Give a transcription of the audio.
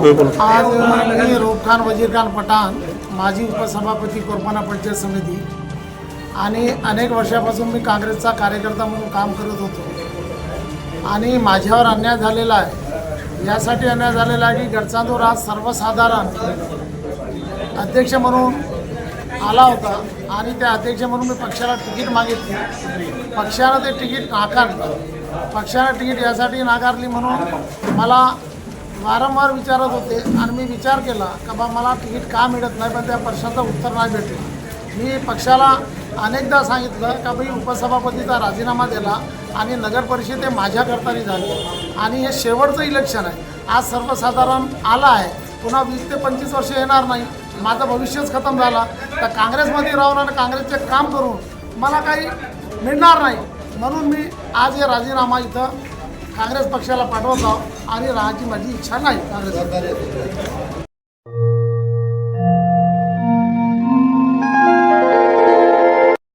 आज मी रोब खान वजीर खान पठाण माजी उपसभापती कोरपाना पंचायत समिती आणि अनेक वर्षापासून मी काँग्रेसचा कार्यकर्ता म्हणून काम करत होतो. आणि माझ्यावर अन्याय झालेला आहे. यासाठी अन्याय झालेला आहे की गडचांदूर आज सर्वसाधारण अध्यक्ष म्हणून आला होता आणि त्या अध्यक्ष म्हणून मी पक्षाला तिकीट मागितली. पक्षानं ते तिकीट नाकारलं. पक्षानं तिकीट यासाठी नाकारली म्हणून मला वारंवार विचारत होते आणि मी विचार केला का बा मला तिकीट का मिळत नाही पण त्या प्रश्नाचं उत्तर नाही भेटलं. मी पक्षाला अनेकदा सांगितलं का भाई उपसभापतीचा राजीनामा दिला आणि नगर परिषद हे माझ्याकरतानी झाली. आणि हे शेवटचं इलेक्शन आहे. आज सर्वसाधारण आला आहे. पुन्हा वीस ते पंचवीस वर्ष येणार नाही. माझं भविष्यच खतम झाला. तर काँग्रेसमध्ये राहून आणि काँग्रेसचे काम करून मला काही मिळणार नाही. म्हणून मी आज हे राजीनामा इथं काँग्रेस पक्षाला पाठवत आहोत आणि राहायची माझी इच्छा नाही काँग्रेस